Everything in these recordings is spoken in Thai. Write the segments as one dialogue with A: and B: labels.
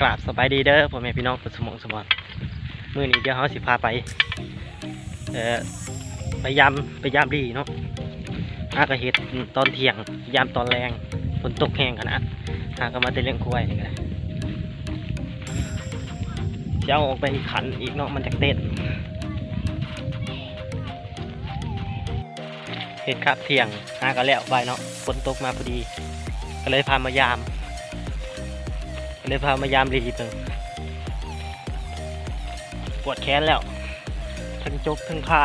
A: กราบสบายดีเด้อพ่อแม่พี่น้องสุดสมองสมองมื้อนี้เดี๋ยวเฮาสิพาไปเอ่อไปยามไปยามดีเนาะหากระเฮ็ดตอนเที่ยงยามตอนแรงฝนตกแห้งขนาดหาก็มาแต่เลี้ยงควายนี่ก็ได้จะเอาออกไปขันอีกเนาะมันจะเต้นเฮ็ดครับเที่ยงหาก็แล้วไปเนาะฝนตกมาพอดี ก็เลยพามายาม เลยพามายามรีบหนึ่งปวดแขนแล้ว ทั้งจกทั้งขา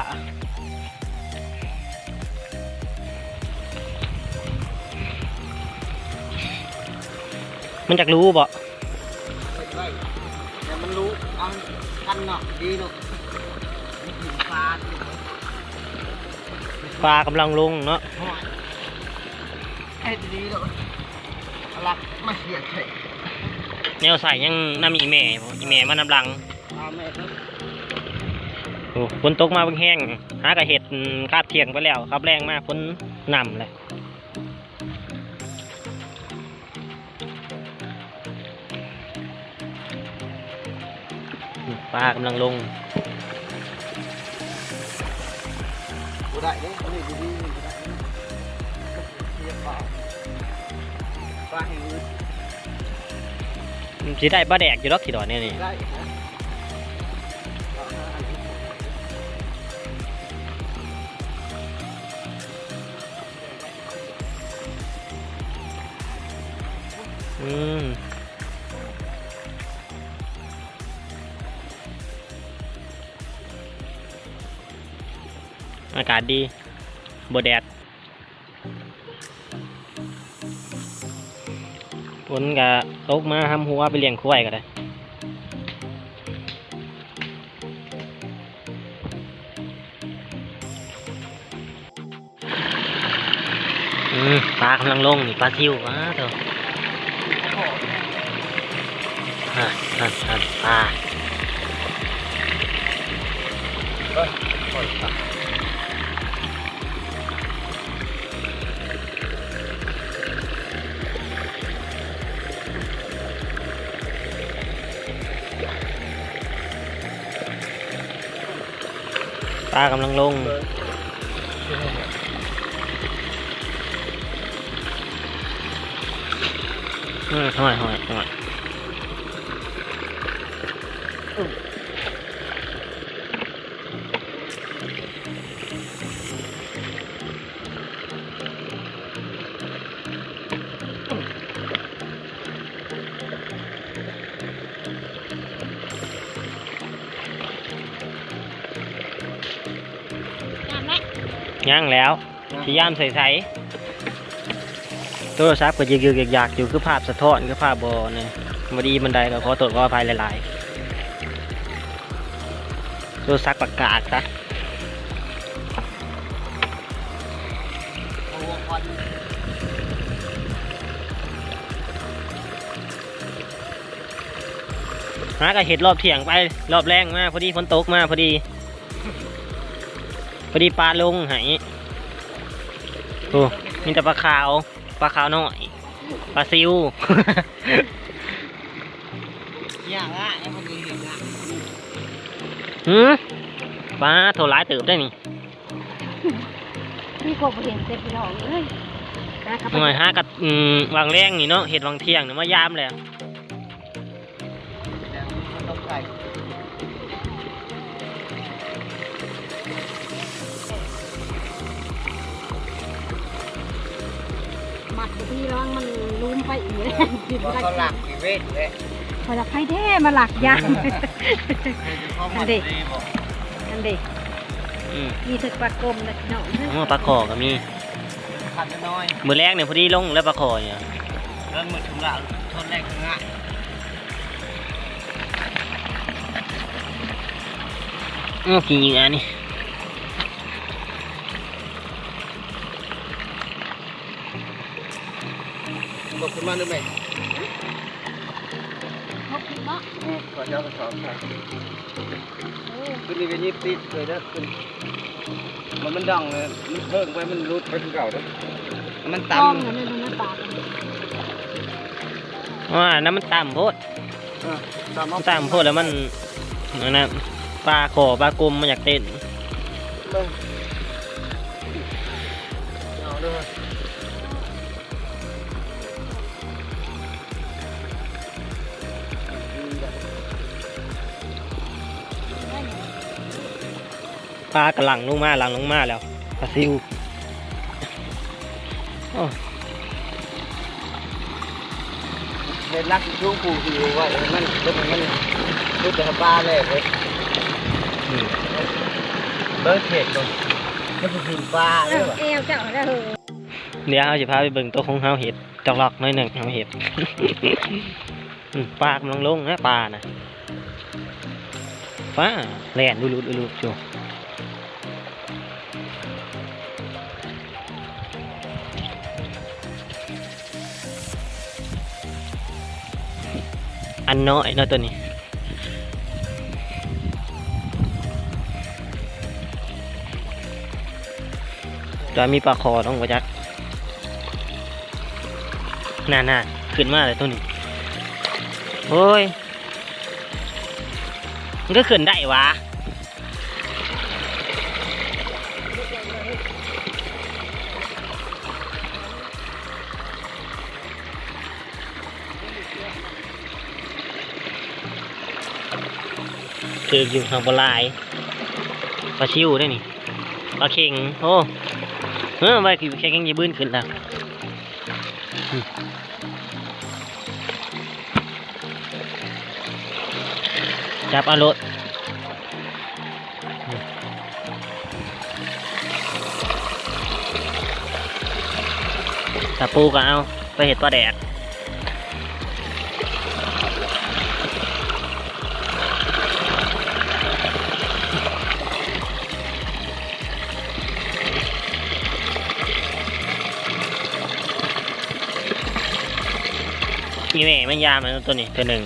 A: มันอยากรู้บ่
B: ไว้แต่มันรู้เอากันเนาะดีเนาะนี่ถึงฟ้าที่
A: ปลากำลังลงเนาะ
B: ห้อยไอ้ดีเนาะเอาลักมาเสียดใส่
A: แนวใส่ยังน้ำอีแม่บ่อีแม่มานำหลัง
B: เอาแม่ครับ
A: โอ้ฝนตกมาเพิ่งแห้ง หากระเห็ดอืมคาบเที่ยงไปแล้วครับแรงมากฝนนำเลยปลากำลังลง
B: กูได้เด้นี่ดีดีนี่กูได้เสียเปล่าฟ้าแห่งนี้
A: สิได้ปลาแดกอยู่ดอกขีดอนเนี่ยนี่
B: ได้นะเอามาอันนี้
A: อืมอากาศดีบแดด ฝนกะตกมาทำหัวไปเลี้ยงควายก็ได้อืมปลากำลังลงนี่ปลาทิวอ้าเถอะนั่นนั่นปลา
B: ปลา
A: กำลังลง อืมหอยห่อยหอย ย่างแล้วที่ย่ามใสๆโทรศัพท์ก็ยึกๆอยากๆอยู่คือภาพสะท้อนคือภาพบอเนี่ยมาดีมันใดก็ขอตรวจขออภัยหลายๆโทรศัพท์ประกาศซะ
B: เอาวัวควัน
A: หาก็เห็ดรอบเที่ยงไปรอบแรงมากพอดีฝนตกมากพอดี พอดีปลาลงไหายโอ้มีแต่ปลาขาว ปลาขาวน้อย ปลาซิว
B: อย่างอะไอ้พวกนี้เห็นอะ
A: หืมปลาโถร้ายเติบได้นี่
C: พี่กบเห็นเต็มพี่น้องเอ้ยนะครับ
A: หน่อยหากับอืมวางแรงนี่เนาะเห็ดวางเที่ยงเนี่ยมายามเลย
B: มั
C: ดพี่ร้องมันลุ้มไปอีกเลยกิน
B: ว่า
C: ได้
B: เขาหลักอีเวทเลย
C: พอจะใครแท้มาหลักยาง
B: เขาหมัดดีบอก
C: นั่นเด็ก
A: อืม
C: มีถึกปลากลมนะพี่น้อง
A: โอ้ปลาขอก็มี
B: ขันน้อย
A: มือแรกเนี่ยพอดีลงแล้วปลาขอเนี่ย
B: เริ่มมือถึงละชนแรกง่าย
A: อ้อกี่เหยื่อนี่
B: บอกขึ้นมาหรือไม่
C: พบเนาะ
B: ขอเจ้ากระสอบค่ะขึ้นนี่เป็นยิบติดเลยนะขึ้นมันมันดังเลยมันเพิ่งไปมันรุดไปถึงเก่าเลยมัน
C: ต้อง
B: ต่ำ
C: นะนี่มันน้ำตาล
A: ว่าน้ำมันต่ำโพด
B: เออตามเอา
A: ตามโพดแล้วมันอันนั้นปลาขอปลากลมมันอยากเต้น
B: เบิ่งเอาเด้อ
A: ปลากระหลังลงมาหลังลงมาแล้วปลาซิวโอ้
B: เห็นรักช่วงปูที่ไว้มันมันมันรู้แต่ปลาเลยเว้ยเบิ่งเผ็ดลงมันคือปลา
C: เอ
B: เด้อ
C: เอวเจ้าได้เหรอ
A: เดี๋ยวเราจะพาไปเบิ่งตัวของเฮาเห็ดจอกหลอกน้อยหนึ่งเฮาเห็ดปลากำลังลงนะปลานะปลาแล่นดูรูดูรูชู อันน้อยเนาะตัวนี้ตัวมีปลาคอต้องกระจักน่าน่าขึ้นมาเลยตัวนี้โอ้ยมันก็ขึ้นได้วะ คืออยู่ทางบนลายปลาชิวได้นี่ปลาเข่งโอ้เออไปคือแค่เข่งยีบื้นขึ้นแล้วจับอารถอืมตะปูก็เอาไปเห็ดปลาแดก แม่ยามันตัวนี้ตัวหนึ่ง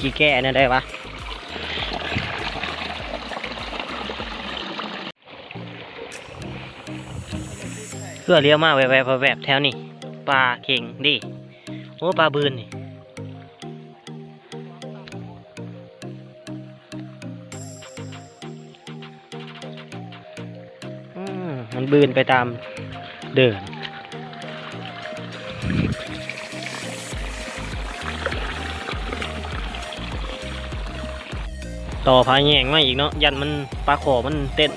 A: กี่แก้เนี่ยได้ปะเพื่อเลี้ยวมาแวบๆแวบแถวนี่ปลาเข่งดิโอ้ปลาบืนนี่มันบืนไปตาม เดินต่อพายแยงมาอีกเนาะยันมันปลาขอมันเต้น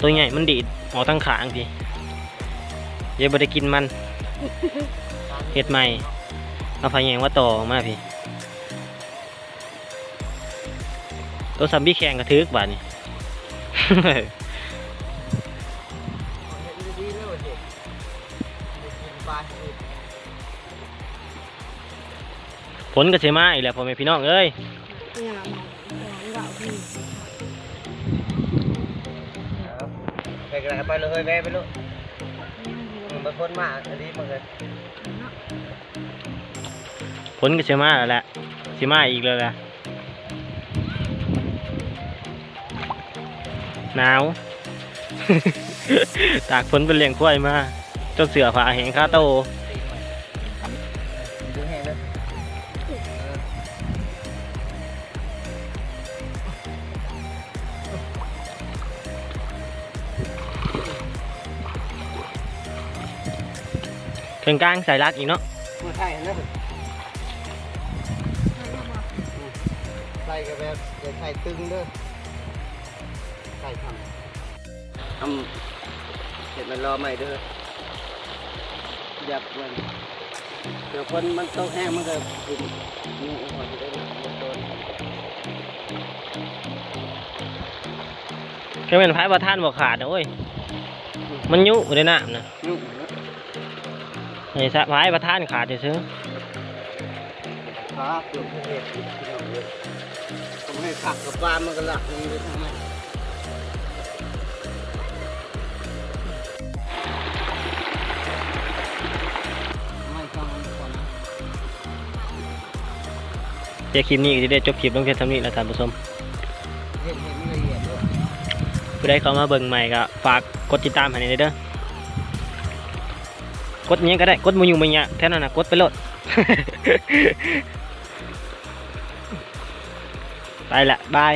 B: ตัวใหญ่อัน
A: ดีหมันดีดออกทั้งขางพี่เดี๋ยวบ่ได้กินมันเห็ดใหม่เอาพายแยงว่าต่อออกมาพี่ ตัวซัมบี้แข่งกระทึกบานี่
B: กินปลาอีก
A: ผลก็เสียมาอีกแล้วพ่อแม่พี่น้องเอ้ย
C: เนี่ยเราเราพี่
B: ครับไปกันไปเลยแวะไปลูกมันเป็นคนมากอันนี้มันก็
A: ผลก็เสียมาแล้วแหละเสียมาอีกแล้วแหละหนาว ตากฝนเป็นเลี้ยงควายมา จนเสือผาแหงคาโต้
B: เค
A: รื่องกลางใส่รักอีกเนาะ
B: มาใส่นะใส่กับแบบใส่ตึงเด้อใส่ทำทำเสร็จมันรอใหม่เด้อ ยับมันเดี๋ยวคนมันต้องแห้งมันก็กินนี่อ่อนได้หนักมันโดน
A: ก็เป็นพายประท่านบอกขาดนะเว้ยมันยุบเลยน้ำนะ
B: ยุ่ง
A: ไอ้สะพายประท่านขาดจะซื้อ
B: ขาเปลือกเห็ดที่เราเลยผมให้ขักกับปลามันก็หลักมันเลยทำไมไม่
A: เดี๋ยวคลิปนี้ก็จะได้จบคลิปลงเพียงเท่านี้แล้วท่านผู้ชม
B: เห็ดเห็ดไม่ละเอียดด้วย
A: ผู้ใดเข้ามาเบิ่งใหม่ก็ฝากกดติดตามให้ในเด้อกดอิหยังก็ได้กดมูยูมูยะแท่นั้นนะกดไปโลดไปละบาย